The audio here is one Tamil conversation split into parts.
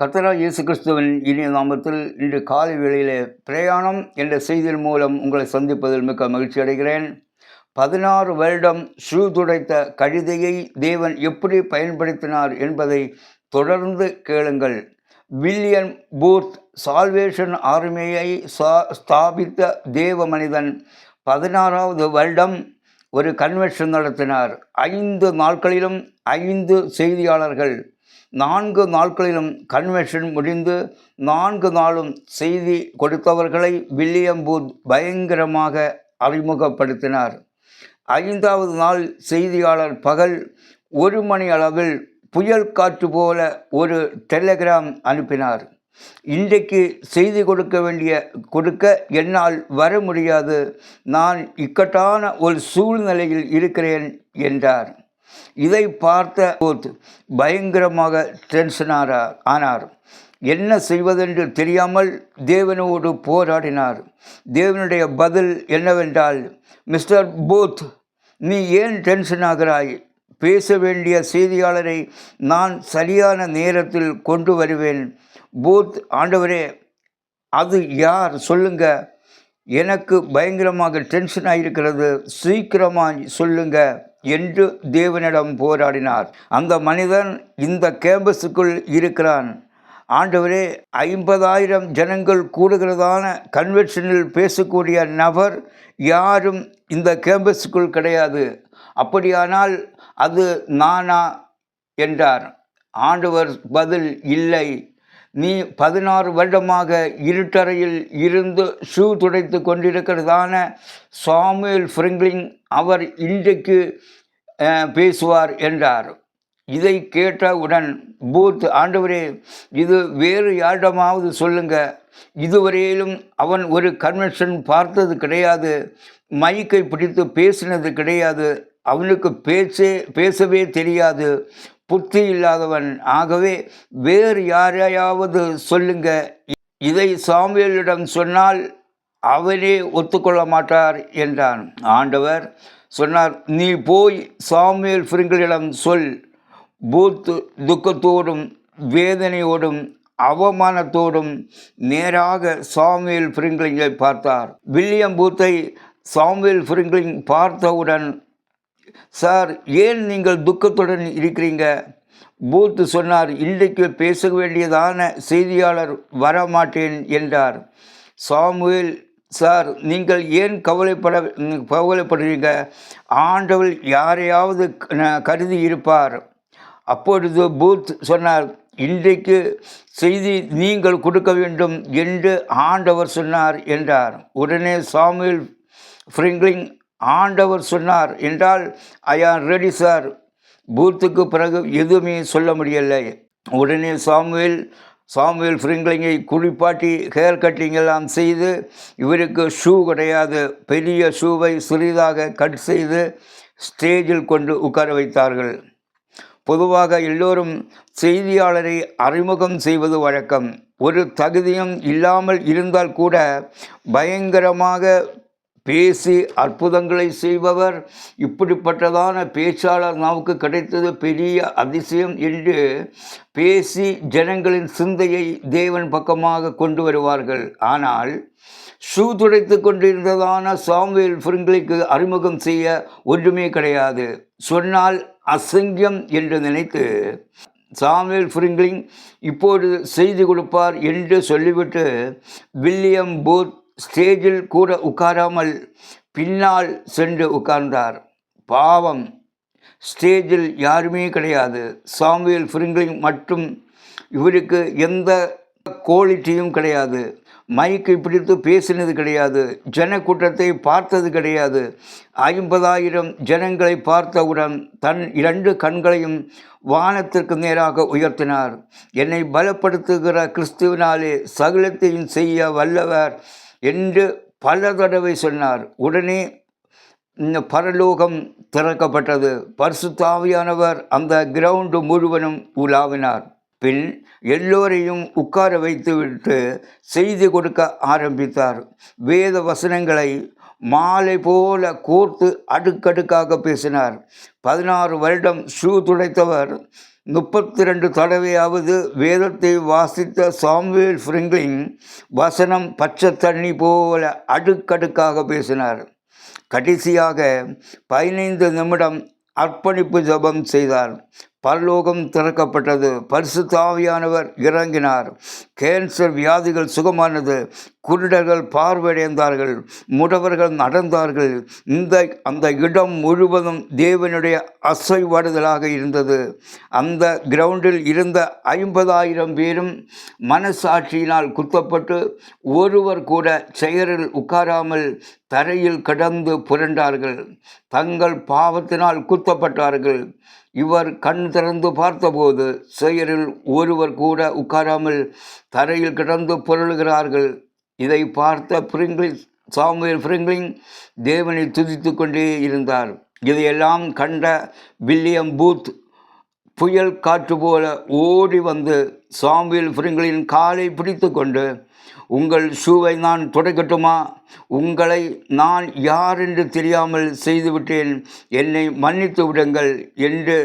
கர்த்தரா இயேசு கிறிஸ்துவின் இனிய நாமத்தில் இன்று காலை வேளையிலே பிரயாணம் என்ற செய்தியின் மூலம் உங்களை சந்திப்பதில் மிக்க மகிழ்ச்சி அடைகிறேன். பதினாறு வருடம் ஷூ துடைத்த கழுதையை தேவன் எப்படி பயன்படுத்தினார் என்பதை தொடர்ந்து கேளுங்கள். வில்லியன் பூர்த் சால்வேஷன் ஆர்மியை ஸ்தாபித்த தேவ மனிதன் பதினாறாவது வருடம் ஒரு கன்வென்ஷன் நடத்தினார். ஐந்து நாட்களிலும் ஐந்து செய்தியாளர்கள் நான்கு நாட்களிலும் கன்வென்ஷன் முடிந்து நான்கு நாளும் செய்தி கொடுத்தவர்களை வில்லியம் பூத் பயங்கரமாக அறிமுகப்படுத்தினார். ஐந்தாவது நாள் செய்தியாளர் பகல் ஒரு மணி அளவில் புயல் காற்று போல ஒரு டெலிகிராம் அனுப்பினார். இன்றைக்கு செய்தி கொடுக்க வேண்டிய கொடுக்க என்னால் வர முடியாது. நான் இக்கட்டான ஒரு சூழ்நிலையில் இருக்கிறேன் என்றார். இதை பார்த்த போத் பயங்கரமாக டென்ஷனாரா ஆனார். என்ன செய்வதென்று தெரியாமல் தேவனோடு போராடினார். தேவனுடைய பதில் என்னவென்றால் மிஸ்டர் பூத் நீ ஏன் டென்ஷன் ஆகிறாய்? பேச வேண்டிய செய்தியாளரை நான் சரியான நேரத்தில் கொண்டு வருவேன். பூத் ஆண்டவரே அது யார்? சொல்லுங்க. எனக்கு பயங்கரமாக டென்ஷன் ஆகியிருக்கிறது சீக்கிரமாக சொல்லுங்க என்று தேவனிடம் போராடினார். அந்த மனிதன் இந்த கேம்பஸுக்குள் இருக்கிறான். ஆண்டவரே ஐம்பதாயிரம் ஜனங்கள் கூடுகிறதான கன்வென்ஷனில் பேசக்கூடிய நபர் யாரும் இந்த கேம்பஸுக்குள் கிடையாது. அப்படியானால் அது நானா? என்றார். ஆண்டவர் பதில் இல்லை. நீ பதினாறு வருடமாக இருட்டறையில் இருந்து ஷூ துடைத்து கொண்டிருக்கிறதான சாமுவேல் ஃப்ரிங்லிங் அவர் இன்றைக்கு பேசுவார் என்றார். இதை கேட்டவுடன் பூத் ஆண்டவரே இது வேறு யாரிடமாவது சொல்லுங்க. இதுவரையிலும் அவன் ஒரு கன்வென்ஷன் பார்த்தது கிடையாது. மைக்கை பிடித்து பேசினது கிடையாது. அவனுக்கு பேச்சே பேசவே தெரியாது. புத்தி இல்லாதவன். ஆகவே வேறு யாரையாவது சொல்லுங்க. இதை சாமியலிடம் சொன்னால் அவனே ஒத்துக்கொள்ள மாட்டார் என்றான். ஆண்டவர் சொன்னார் நீ போய் சாமியல் பிரிங்களிடம் சொல். பூத்து துக்கத்தோடும் வேதனையோடும் அவமானத்தோடும் நேராக சாமுவேல் ஃப்ரிங்லிங்கை பார்த்தார். வில்லியம் பூத்தை சாமுவேல் ஃப்ரிங்லிங் பார்த்தவுடன் சார் ஏன் நீங்கள் துக்கத்துடன் இருக்கிறீங்க? பூத் சொன்னார் இன்றைக்கு பேச வேண்டியதான செய்தியாளர் வரமாட்டேன் என்றார். சாமுவேல் சார் நீங்கள் ஏன் கவலைப்பட கவலைப்படுறீங்க? ஆண்டவர் யாரையாவது கருதி இருப்பார். அப்பொழுது பூத் சொன்னார் இன்றைக்கு செய்தி நீங்கள் கொடுக்க வேண்டும் என்று ஆண்டவர் சொன்னார் என்றார். உடனே சாமுவேல் ஃப்ரிங்லிங் ஆண்டவர் சொன்னார் என்றால் ஐ ஆர் ரெடி சார் பூத்துக்கு பிறகு எதுவுமே சொல்ல முடியலை. உடனே சாமுவேல் சாமுவேல் ஃப்ரிங்லிங்கை குளிப்பாட்டி ஹேர் கட்டிங் எல்லாம் செய்து இவருக்கு ஷூ கிடையாது. பெரிய ஷூவை சிறிதாக கட் செய்து ஸ்டேஜில் கொண்டு உட்கார வைத்தார்கள். பொதுவாக எல்லோரும் செய்தியாளரை அறிமுகம் செய்வது வழக்கம். ஒரு தகுதியும் இல்லாமல் இருந்தால் கூட பயங்கரமாக பேசி அற்புதங்களை செய்பவர். இப்படிப்பட்டதான பேச்சாளர் நமக்கு கிடைத்தது பெரிய அதிசயம் என்று பேசி ஜனங்களின் சிந்தையை தேவன் பக்கமாக கொண்டு வருவார்கள். ஆனால் ஷூ துடைத்து கொண்டிருந்ததான சாமுவேல் ஃபிருங்களுக்கு அறிமுகம் செய்ய ஒன்றுமே கிடையாது. சொன்னால் அசங்கியம் என்று நினைத்து சாமுவேல் ஃப்ரிங்லிங் இப்போது செய்தி கொடுப்பார் என்று சொல்லிவிட்டு வில்லியம் போர்ட் ஸ்டேஜில் கூட உட்காராமல் பின்னால் சென்று உட்கார்ந்தார். பாவம். ஸ்டேஜில் யாருமே கிடையாது. சாமுவேல் ஃபிரிங்லிங் மட்டும் இவருக்கு எந்த குவாலிட்டியும் கிடையாது. மைக்கை பிடித்து பேசினது கிடையாது. ஜனக்கூட்டத்தை பார்த்தது கிடையாது. ஐம்பதாயிரம் ஜனங்களை பார்த்தவுடன் தன் இரண்டு கண்களையும் வானத்திற்கு நேராக உயர்த்தினார். என்னை பலப்படுத்துகிற கிறிஸ்துவினாலே சகலத்தையும் செய்ய வல்லவர் என்று பல தடவை சொன்னார். உடனே இந்த பரலோகம் திறக்கப்பட்டது. பர்சுத்தாவியானவர் அந்த கிரவுண்டு முழுவதும் உலாவினார். பின் எல்லோரையும் உட்கார வைத்துவிட்டு செய்தி கொடுக்க ஆரம்பித்தார். வேத வசனங்களை மாலை போல கோர்த்து அடுக்கடுக்காக பேசினார். பதினாறு வருடம் ஷூ துடைத்தவர் முப்பத்தி ரெண்டு தடவையாவது வேதத்தை வாசித்த சாம்வேல் ஃப்ரிங்க்லிங் வசனம் பச்சை தண்ணி போல அடுக்கடுக்காக பேசினார். கடைசியாக பதினைந்து நிமிடம் அர்ப்பணிப்பு ஜெபம் செய்தார். பரலோகம் திறக்கப்பட்டது. பரிசுத்தாவியானவர் இறங்கினார். கேன்சர் வியாதிகள் சுகமானது. குருடர்கள் பார்வையடைந்தார்கள். முடவர்கள் நடந்தார்கள். இந்த அந்த இடம் முழுவதும் தேவனுடைய அசைவாடுதலாக இருந்தது. அந்த கிரவுண்டில் இருந்த ஐம்பதாயிரம் பேரும் மனசாட்சியினால் குத்தப்பட்டு ஒருவர் கூட செயலில் உட்காராமல் தரையில் கடந்து புரண்டார்கள். தங்கள் பாவத்தினால் குத்தப்பட்டார்கள். இவர் கண் திறந்து பார்த்தபோது செயலில் ஒருவர் கூட உட்காராமல் தரையில் கிடந்து புரளுகிறார்கள். இதை பார்த்த பிரிங்கிள் சாமுவேல் பிரிங்கிளிங் தேவனை துதித்து கொண்டே இருந்தார். இதையெல்லாம் கண்ட வில்லியம் பூத் புயல் காற்று போல ஓடி வந்து சாமுவேல் ஃப்ரிங்களின் காலை பிடித்து கொண்டு உங்கள் ஷூவை நான் துடைக்கட்டுமா? உங்களை நான் யார் என்று தெரியாமல் செய்துவிட்டேன். என்னை மன்னித்து விடுங்கள் என்று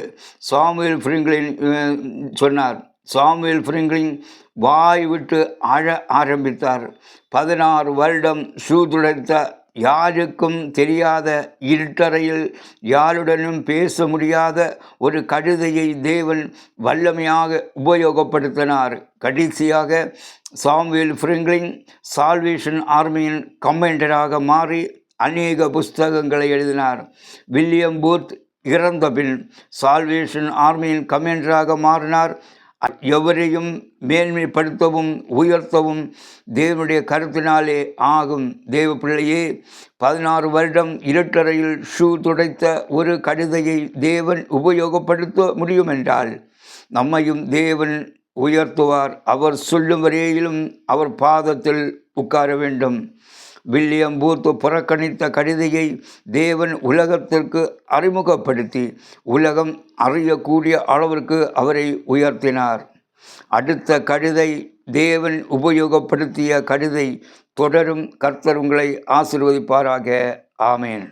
சாமுவேல் ஃப்ரிங்களின் சொன்னார். சாமுவேல் ஃப்ரிங்களின் வாய் விட்டு அழ ஆரம்பித்தார். பதினாறு வருடம் ஷூ துடைத்த யாருக்கும் தெரியாத இருட்டறையில் யாருடனும் பேச முடியாத ஒரு கழுதையை தேவன் வல்லமையாக உபயோகப்படுத்தினார். கடைசியாக சாம்வேல் ஃப்ரிங்லிங் சால்வேஷன் ஆர்மியின் கமெண்டராக மாறி அநேக புஸ்தகங்களை எழுதினார். வில்லியம் பூத் இறந்த பின் சால்வேஷன் ஆர்மியின் கமெண்டராக மாறினார். எவரையும் மேன்மைப்படுத்தவும் உயர்த்தவும் தேவனுடைய கருத்தினாலே ஆகும். தேவ பிள்ளையே பதினாறு வருடம் இருட்டறையில் ஷூ துடைத்த ஒரு கழுதையை தேவன் உபயோகப்படுத்த முடியும் என்றால் நம்மையும் தேவன் உயர்த்துவார். அவர் சொல்லும் வரையிலும் அவர் பாதத்தில் உட்கார வேண்டும். வில்லியம் பூர்த்து புறக்கணித்த கடிதையை தேவன் உலகத்திற்கு அறிமுகப்படுத்தி உலகம் அறியக்கூடிய அளவிற்கு அவரை உயர்த்தினார். அடுத்த கடிதை தேவன் உபயோகப்படுத்திய கடிதை தொடரும் கர்த்தர் உங்களை ஆசிர்வதிப்பாராக. ஆமேன்.